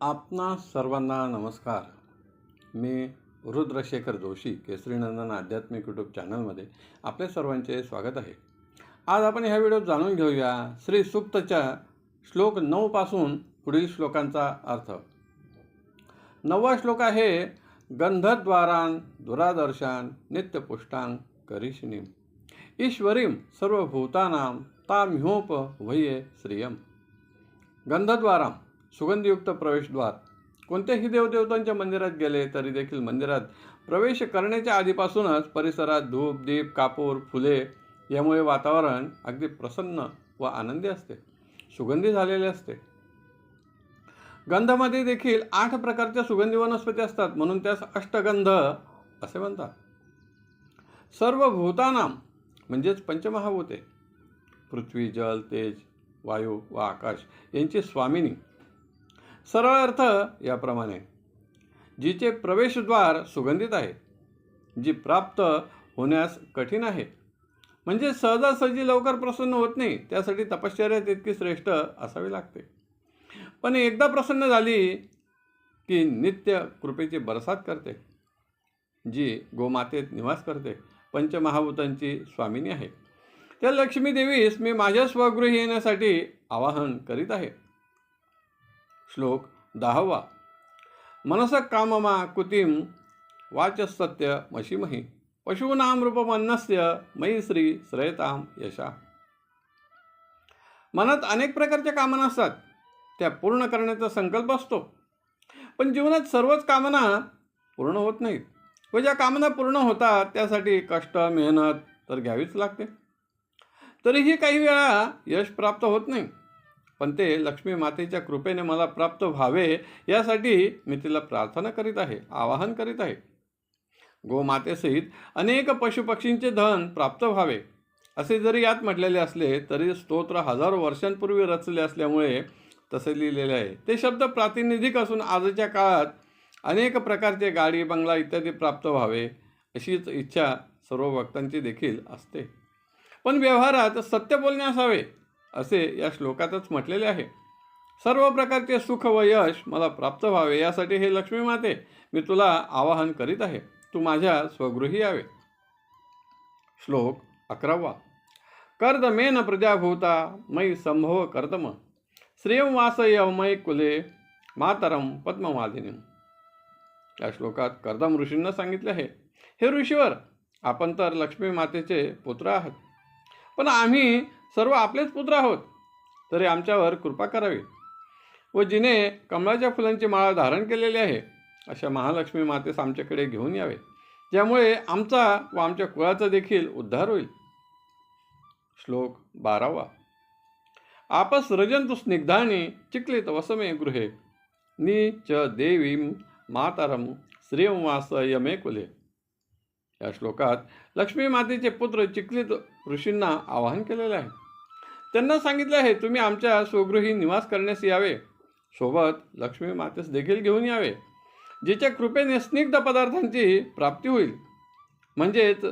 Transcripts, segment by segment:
आपणा सर्वांना नमस्कार. मी रुद्रशेखर जोशी केसरीनंदन आध्यात्मिक यूट्यूब चॅनलमध्ये आपल्या सर्वांचे स्वागत आहे. आज आपण ह्या व्हिडिओत जाणून घेऊया श्री सुक्तच्या श्लोक नऊपासून पुढील श्लोकांचा अर्थ. नववा श्लोक आहे गंधद्वारान दुरादर्शान नित्यपुष्टांग करिष्णीम ईश्वरीम सर्वभूतानां ताम्ह्योप वये श्रियम. गंधद्वाराम सुगंधयुक्त प्रवेशद्वार. कोणत्याही देवदेवतांच्या मंदिरात गेले तरी देखील मंदिरात प्रवेश करण्याच्या आधीपासूनच परिसरात धूप दीप कापूर फुले यामुळे वातावरण अगदी प्रसन्न व आनंदी असते. सुगंधी झालेले असते. गंधामध्ये देखील आठ प्रकारच्या सुगंधी वनस्पती असतात म्हणून त्यास अष्टगंध असे म्हणतात. सर्व भूतानाम म्हणजेच पंचमहाभूते. पृथ्वी जल तेज वायू व आकाश यांची स्वामिनी सरळ अर्थ याप्रमाणे. जिचे प्रवेशद्वार सुगंधित आहे जी प्राप्त होण्यास कठीण आहे. म्हणजे सहजासहजी लवकर प्रसन्न होत नाही त्यासाठी तपश्चर्या तितकी श्रेष्ठ असावी लागते. पण एकदा प्रसन्न झाली की नित्य कृपेची बरसात करते जी गोमातेत निवास करते पंचमहाभूतांची स्वामिनी आहे. त्या लक्ष्मी देवीस मी माझ्या स्वगृही येण्यासाठी आवाहन करीत आहे. श्लोक दहावा. मनस काममा कुतीम वाचसत्य मशीमही. पशूनाम रूपमन्नस्य मयी श्री श्रयताम यशा. मनात अनेक प्रकारच्या कामना असतात. त्या पूर्ण करण्याचा संकल्प असतो. पण जीवनात सर्वच कामना पूर्ण होत नाहीत. व ज्या कामना पूर्ण होतात त्यासाठी कष्ट मेहनत तर घ्यावीच लागते. तरीही काही वेळा यश प्राप्त होत नाही. पण ते लक्ष्मी मातेच्या कृपेने मला प्राप्त व्हावे यासाठी मी तिला प्रार्थना करीत आहे आवाहन करीत आहे. गोमातेसहित अनेक पशुपक्षींचे धन प्राप्त व्हावे. असे जरी यात म्हटलेले असले तरी स्तोत्र हजारो वर्षांपूर्वी रचले असल्यामुळे तसे लिहिलेले आहे. ते शब्द प्रातिनिधिक असून आजच्या काळात अनेक प्रकारचे गाडी बंगला इत्यादी प्राप्त व्हावे अशीच इच्छा सर्व भक्तांची देखील असते. पण व्यवहारात सत्य बोलणे असावे. असे या श्लोकातच म्हटलेले आहे. सर्व प्रकारचे सुख व यश मला प्राप्त व्हावे यासाठी हे लक्ष्मी माते मी तुला आवाहन करीत आहे. तू माझ्या स्वगृही यावे. श्लोक अकरावा. कर्दमेन प्रजाभूता मयी संभव कर्दम श्रेयम वासय मयी कुले मातरम पद्मवादिनी. या श्लोकात कर्दम ऋषींना सांगितले आहे. हे ऋषीवर आपण तर लक्ष्मी मातेचे पुत्र आहात. पण आम्ही सर्व आपलेच पुत्र आहोत. तरी आमच्यावर कृपा करावी. व जिने कमळाच्या फुलांची माळा धारण केलेली आहे अशा महालक्ष्मी मातेस आमच्याकडे घेऊन यावे. ज्यामुळे आमचा व आमच्या कुळाचा देखील उद्धार होईल. श्लोक बारावा. आपस रजंतु स्निग्धानी चिक्लित वसमे गृहे. नी च देवीं मातरम श्रीवास यमे कुले. या श्लोकात लक्ष्मी मातेचे पुत्र चिखलित ऋषींना आवाहन केलेले आहे. त्यांना सांगितले आहे तुम्ही आमच्या स्वगृही निवास करण्यास यावे. सोबत लक्ष्मी मातेस देखील घेऊन यावे. जिच्या कृपेने स्निग्ध पदार्थांची प्राप्ती होईल. म्हणजेच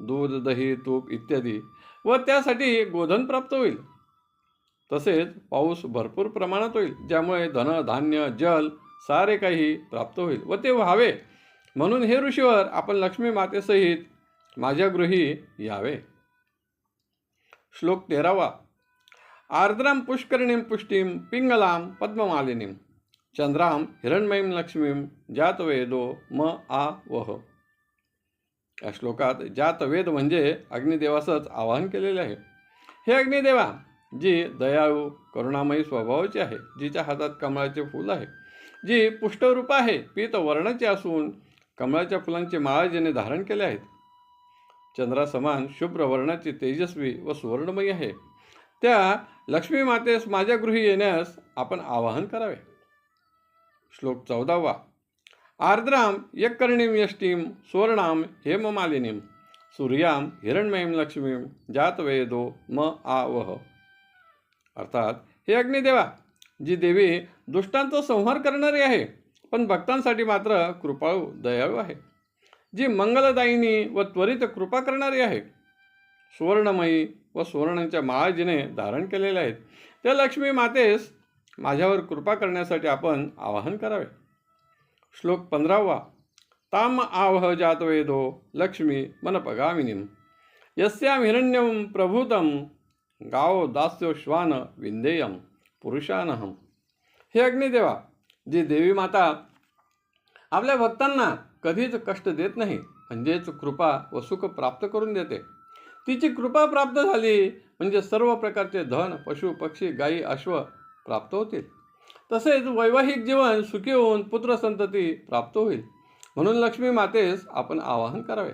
दूध दही तूप इत्यादी व त्यासाठी गोधन प्राप्त होईल. तसेच पाऊस भरपूर प्रमाणात होईल ज्यामुळे धन धान्य जल सारे काही प्राप्त होईल व ते व्हावे. म्हणून हे ऋषीवर आपण लक्ष्मी मातेसहित माझ्या गृही यावे. श्लोक तेरावा. आर्द्राम पुष्करिणीं पुष्टीं पिंगलां पद्ममालिनीं. चंद्राम हिरणमयीं लक्ष्मीं जातवेदो म आ वह. या श्लोकात जातवेद म्हणजे अग्निदेवासच आवाहन केलेले आहे. हे अग्निदेवा जी दयाळू करुणामयी स्वभावाची आहे जिच्या हातात कमळाचे फूल आहे जी पुष्टरूप आहे पीत वर्णाची असून कमळाच्या फुलांचे माळाजीने धारण केले आहेत. चंद्रासमान शुभ्र वर्णाची तेजस्वी व सुवर्णमयी आहे. त्या लक्ष्मी मातेस माझ्या गृही येण्यास आपण आवाहन करावे. श्लोक चौदावा. आर्द्राम यकर्णीम यष्टीम सुवर्णाम हेममालिनीम सूर्याम हिरण्मयीं लक्ष्मीं जातवेदो म आवह. अर्थात हे अग्निदेवा जी देवी दुष्टांचा संहार करणारी आहे पण भक्तांसाठी मात्र कृपाळू दयाळू आहे. जी मंगलदायिनी व त्वरित कृपा करणारी आहे सुवर्णमयी व सुवर्णांच्या माळा जिने धारण केलेल्या आहेत त्या लक्ष्मी मातेस माझ्यावर कृपा करण्यासाठी आपण आवाहन करावे. श्लोक पंधरावा ताम आवह जातवेदो लक्ष्मी मनपगामिनीम। यस्याम हिरण्यम प्रभूतम गाव दास्यो श्वान विंदेयम पुरुषानहम। हे अग्निदेवा जी देवी माता आपल्या भक्तांना कधीच कष्ट देत नाही म्हणजेच कृपा व सुख प्राप्त करून देते. तिची कृपा प्राप्त झाली म्हणजे सर्व प्रकारचे धन पशु पक्षी गायी अश्व प्राप्त होतील. तसेच वैवाहिक जीवन सुखी होऊन पुत्रसंतती प्राप्त होईल. म्हणून लक्ष्मी मातेस आपण आवाहन करावे.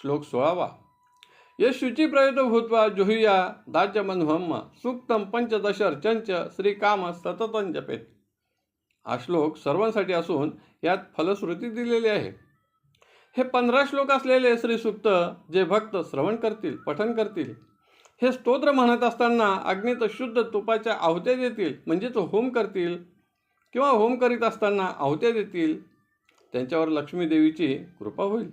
श्लोक सोळावा. ये शुची प्रयुत भूत्वा जुहुया सुक्तम पंचदशर पंचदशर्चंच श्रीकाम सततं जपेत हा श्लोक सर्वांसाठी असून यात फलश्रुती दिलेली आहे. हे पंधरा श्लोक असलेले श्रीसुक्त जे भक्त श्रवण करतील पठन करतील हे स्तोत्र म्हणत असताना अग्नीत शुद्ध तुपाच्या आहुत्या देतील म्हणजेच होम करतील किंवा होम करीत असताना आहुत्या देतील त्यांच्यावर लक्ष्मी देवीची कृपा होईल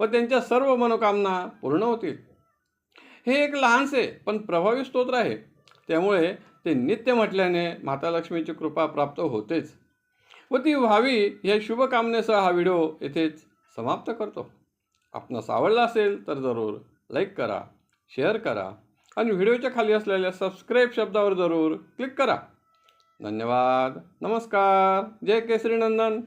व त्यांच्या सर्व मनोकामना पूर्ण होतील. हे एक लहानसे पण प्रभावी स्तोत्र आहे. त्यामुळे ते नित्य म्हटल्याने माता लक्ष्मीची कृपा प्राप्त होतेच. व ती व्हावी या शुभकामनेसह हा व्हिडिओ येथेच समाप्त करतो. आपणास आवडला असेल तर जरूर लाईक करा शेअर करा आणि व्हिडिओच्या खाली असलेल्या सबस्क्राईब शब्दावर जरूर क्लिक करा. धन्यवाद. नमस्कार. जय केसरी नंदन.